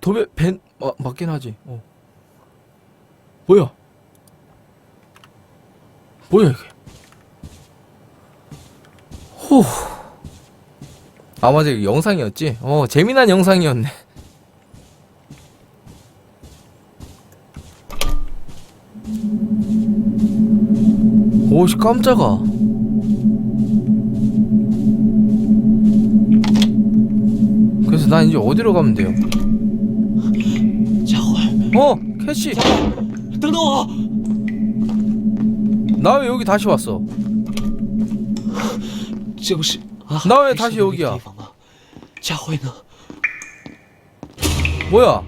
도배 벤 마, 맞긴 하지. 어. 뭐야? 뭐야 이게? 호. 아 맞아 이거 영상이었지. 어 재미난 영상이었네. 오씨 깜짝아. 그래서 난 이제 어디로 가면 돼요? 佳慧， 어 캐시 等等我！ 나 왜 여기 다시 왔어? 这不是啊 나왜 还是 다시 那个 여기야 地方吗？佳慧呢？ 뭐야?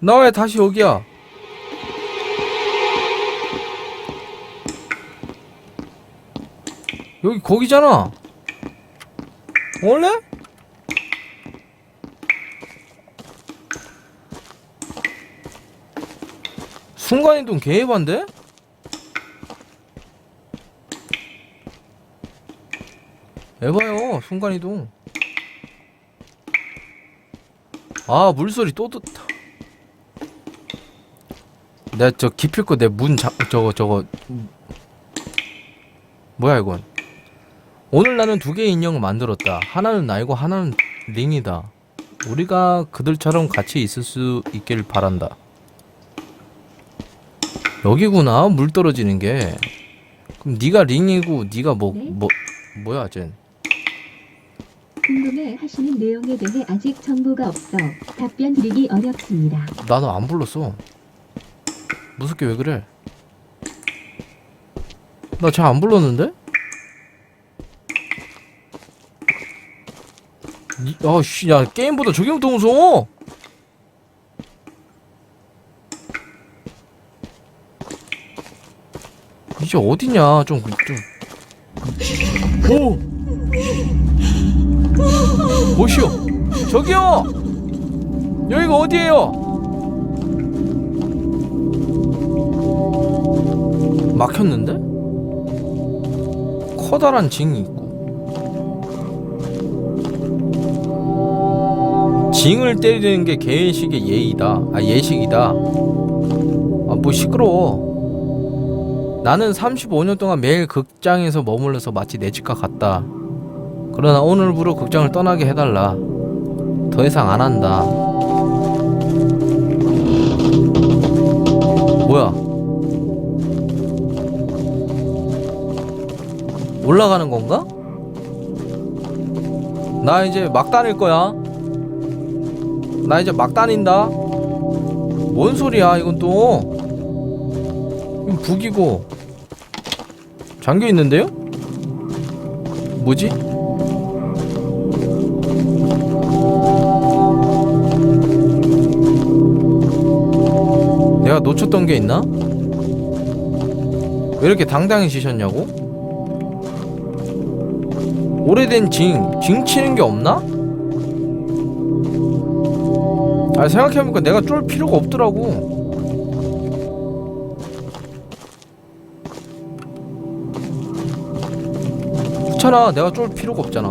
나 왜 다시 여기야? 여기 거기잖아. 원래? 순간이동 개해반데? 에바요 순간이동. 아 물소리 또 듣. 내가 저 기필코 내 문 자, 저거 저거 음. 뭐야 이건 오늘 나는 두 개의 인형을 만들었다 하나는 나이고 하나는 링이다 우리가 그들처럼 같이 있을 수 있길 바란다 여기구나 물 떨어지는 게 그럼 네가 링이고 네가 뭐뭐 뭐야 쟨 궁금해 하시는 내용에 대해 아직 정보가 없어 답변 드리기 어렵습니다. 나도 안 불렀어. 무섭게 왜 그래? 나잘안 불렀는데? 이- 아씨, 야 게임보다 저게 더 무서워. 이제 어디냐? 좀 그- 좀. 오. 보시오. 저기요. 여기가 어디예요? 막혔는데? 커다란 징이 있고 징을 때리는 게 개식의 예의다 아 예식이다 아 뭐 시끄러워 나는 35년 동안 매일 극장에서 머물러서 마치 내 집과 같다 그러나 오늘부로 극장을 떠나게 해달라 더 이상 안 한다 뭐야 올라가는 건가? 나 이제 막 다닐 거야. 나 이제 막 다닌다. 뭔 소리야, 이건 또. 이건 북이고. 잠겨 있는데요? 뭐지? 내가 놓쳤던 게 있나? 왜 이렇게 당당해지셨냐고? 오래된 징, 징 치는 게 없나? 아 생각해보니까 내가 쫄 필요가 없더라고 그렇잖아 내가 쫄 필요가 없잖아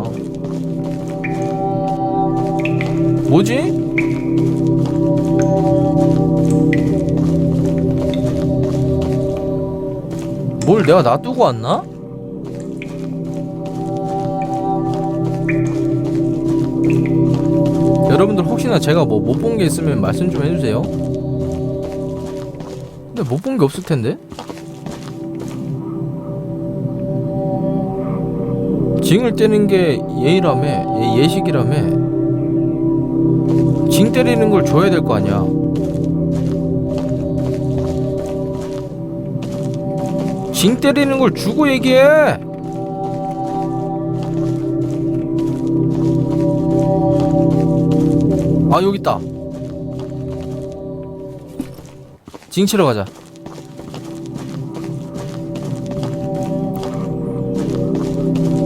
뭐지? 뭘 내가 놔두고 왔나? 여러분들 혹시나 제가 뭐 못 본 게 있으면 말씀 좀 해주세요. 근데 못 본 게 없을 텐데. 징을 때리는 게 예의라며, 예, 예식이라며. 징 때리는 걸 줘야 될 거 아니야. 징 때리는 걸 주고 얘기해. 아 여기 있다. 징 치러 가자.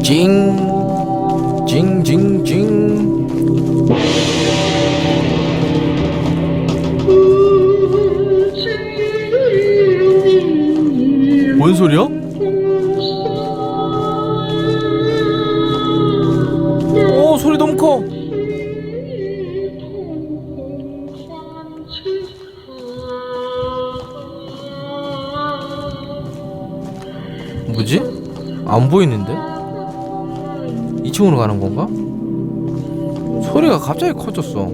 징, 징, 징, 징. 뭔 소리야? 어, 소리 너무 커. 뭐지? 안 보이는데? 2층으로 가는 건가? 소리가 갑자기 커졌어.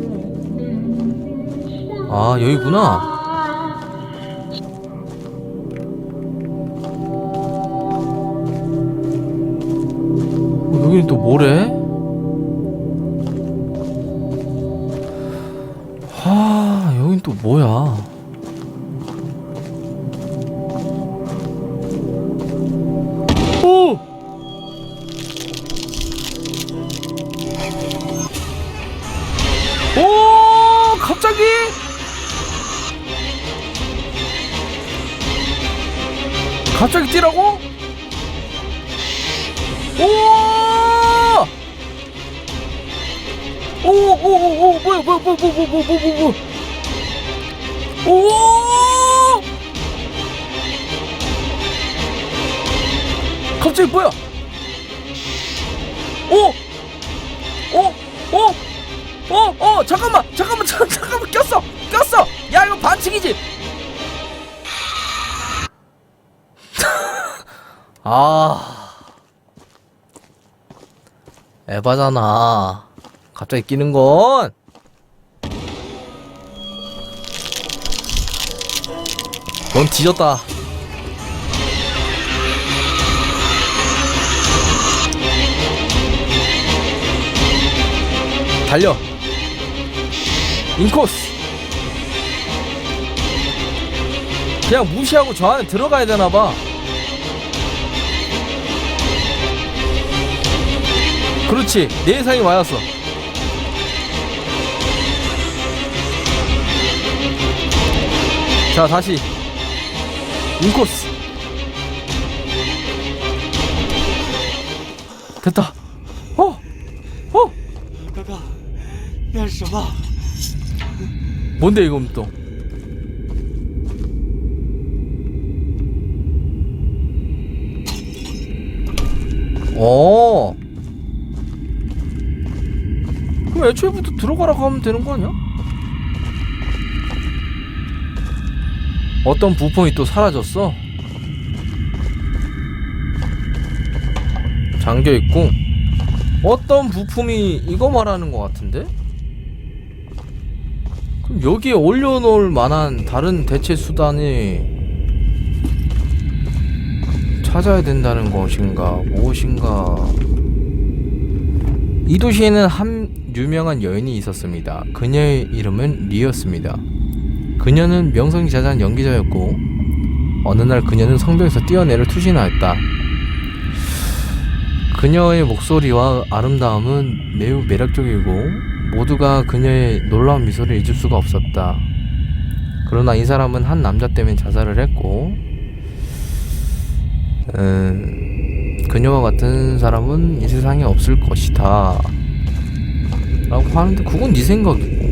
아, 여기구나. 오! 갑자기? 갑자기 뛰라고? 오! 오, 오, 오, 오, 뭐야, 뭐야, 뭐, 뭐, 뭐, 뭐, 뭐, 뭐, 뭐. 오! 갑자기 뭐야? 잠깐만, 잠깐만, 잠, 잠깐만, 꼈어, 꼈어. 야, 이거 반칙이지. 아, 에바잖아. 갑자기 끼는 건. 넌 뒤졌다. 달려. 인코스. 그냥 무시하고 저 안에 들어가야 되나 봐. 그렇지. 내 예상이 맞았어. 자, 다시. 인코스. 됐다. 어! 어! 哥哥，那是什么？ 뭔데 이건 또? 어. 그럼 애초에부터 들어가라고 하면 되는 거 아니야? 어떤 부품이 또 사라졌어? 잠겨 있고 어떤 부품이 이거 말하는 것 같은데? 그럼 여기에 올려놓을 만한 다른 대체 수단이 찾아야 된다는 것인가 무엇인가 이 도시에는 한 유명한 여인이 있었습니다. 그녀의 이름은 리였습니다. 그녀는 명성자자한 연기자였고 어느 날 그녀는 성벽에서 뛰어내려 투신하였다. 그녀의 목소리와 아름다움은 매우 매력적이고 모두가 그녀의 놀라운 미소를 잊을 수가 없었다. 그러나 이 사람은 한 남자 때문에 자살을 했고, 음, 그녀와 같은 사람은 이 세상에 없을 것이다. 라고 하는데, 그건 네 생각이고.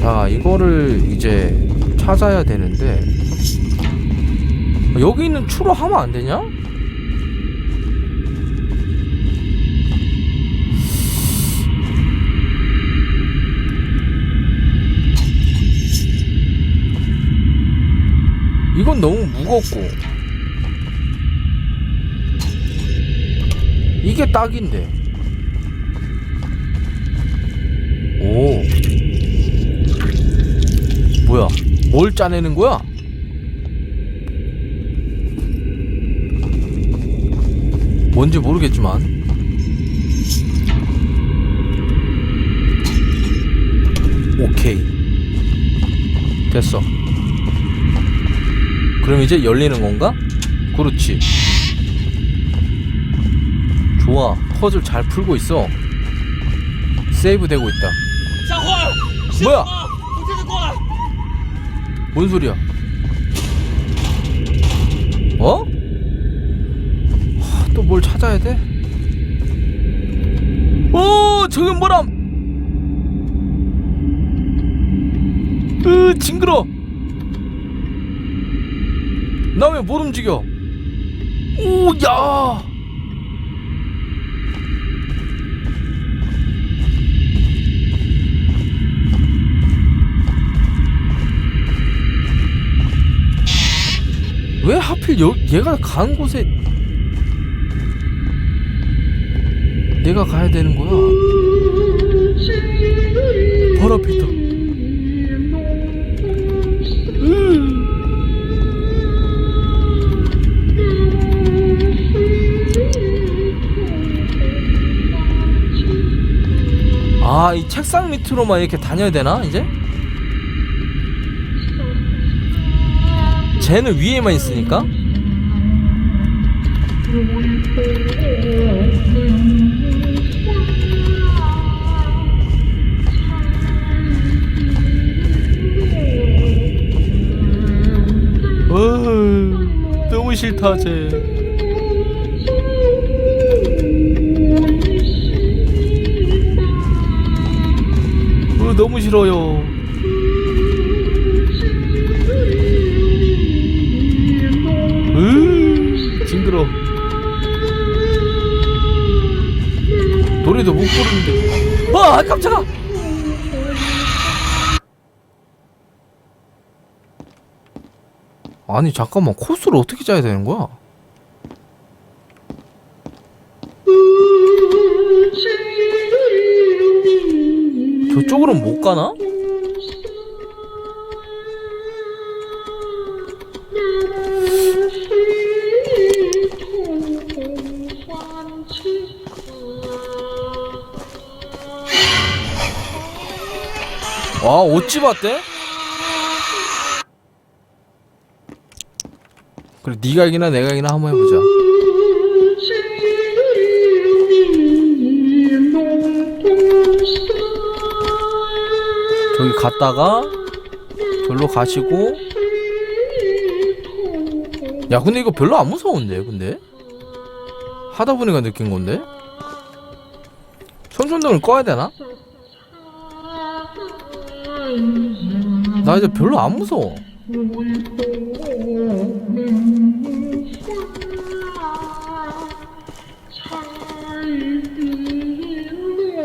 자, 이거를 이제 찾아야 되는데, 여기 있는 추로 하면 안 되냐? 이건 너무 무겁고. 이게 딱인데. 오. 뭐야? 뭘 짜내는 거야? 뭔지 모르겠지만. 오케이. 됐어 그럼 이제 열리는 건가? 그렇지. 좋아. 퍼즐 잘 풀고 있어. 세이브 되고 있다. 뭐야? 뭔 소리야? 어? 또 뭘 찾아야 돼? 오, 저건 뭐람? 으, 징그러. 나 왜 못 움직여? 오야! 왜 하필 여, 얘가 간 곳에 내가 가야 되는 거야? 바로 앞에 아, 이 책상 밑으로만 이렇게 다녀야 되나, 이제? 쟤는 위에만 있으니까? 어, 너무 싫다, 쟤. 너무 싫어요. 으, 징그러. 노래도 못 부르는데. 아, 깜짝아! 아니 잠깐만 코스를 어떻게 짜야 되는 거야? 저쪽으로는 못 가나? 와 어찌 봤대? 그래 네가 이기나 내가 이기나 한번 해보자 갔다가 별로 가시고. 야 근데 이거 별로 안 무서운데 근데? 하다 보니까 느낀 건데? 손전등을 꺼야 되나? 나 이제 별로 안 무서워.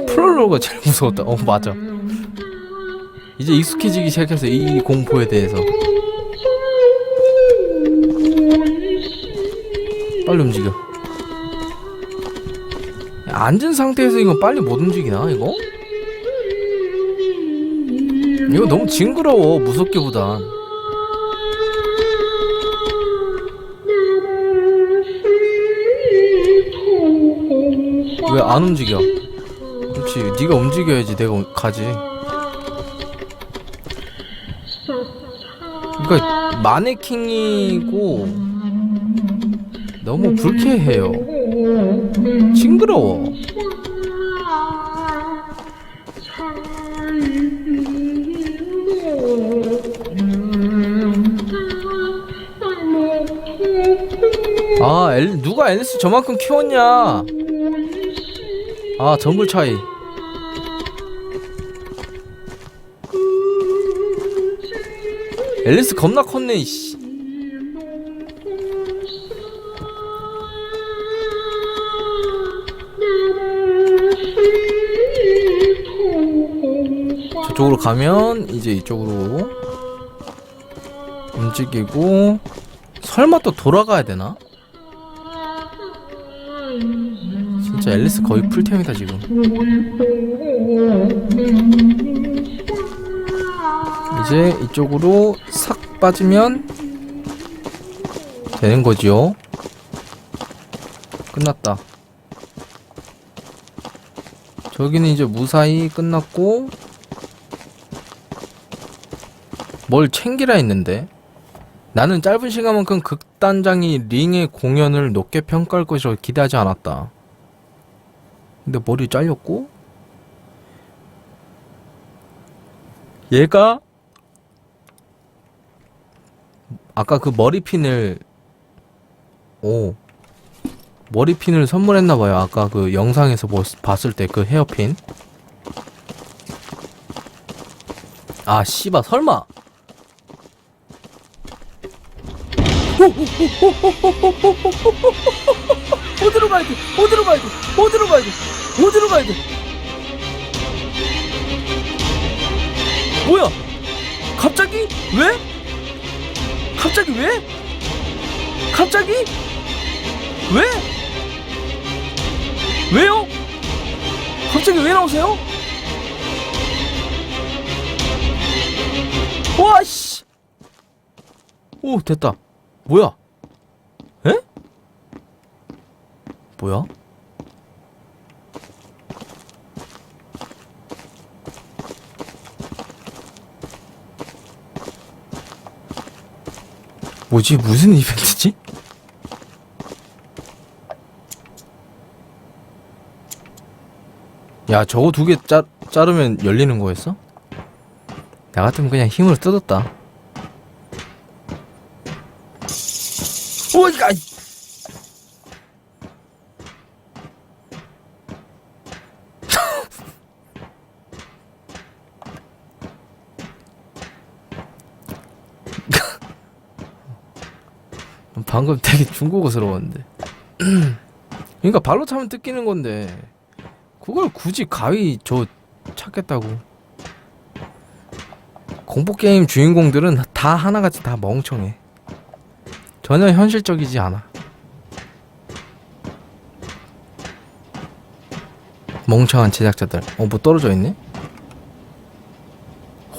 프롤로가 제일 무서웠다. 어 맞아 이제 익숙해지기 시작해서 이 공포에 대해서. 빨리 움직여. 야, 앉은 상태에서 이건 빨리 못 움직이나 이거? 이거 너무 징그러워 무섭기보단. 왜 안 움직여? 그렇지 네가 움직여야지 내가 우- 가지 그러니까 마네킹이고 너무 불쾌해요. 징그러워. 아 엘, 누가 앨리스 저만큼 키웠냐? 아 정글 차이 앨리스 겁나 컸네 이씨 저쪽으로 가면 이제 이쪽으로 움직이고 설마 또 돌아가야 되나? 진짜 앨리스 거의 풀템이다 지금 이제 이쪽으로 싹 빠지면 되는 거지요? 끝났다. 저기는 이제 무사히 끝났고 뭘 챙기라 했는데? 나는 짧은 시간만큼 극단장이 링의 공연을 높게 평가할 것이라 기대하지 않았다. 근데 머리 잘렸고? 얘가 아까 그 머리핀을 오 머리핀을 선물했나 봐요. 아까 그 영상에서 보- 봤을 때 그 헤어핀. 아 씨바 설마 어디로 가야 돼? 어디로 가야 돼? 어디로 가야 돼? 어디로 가야 돼? 뭐야? 갑자기? 왜? 갑자기 왜? 갑자기? 왜? 왜요? 갑자기 왜 나오세요? 와, 씨! 오, 됐다. 뭐야? 에? 뭐야? 뭐지? 무슨 이벤트지? 야, 저거 두 개 자르면 열리는 거였어? 나 같으면 그냥 힘으로 뜯었다. 오이 방금 되게 중국어스러웠는데. 그러니까 발로 차면 뜯기는 건데 그걸 굳이 가위 저 찾겠다고. 공포 게임 주인공들은 다 하나같이 다 멍청해. 전혀 현실적이지 않아. 멍청한 제작자들. 어, 뭐 떨어져 있네?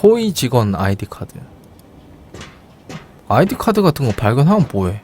호의 직원 아이디 카드. 아이디 카드 같은 거 발견하면 뭐해?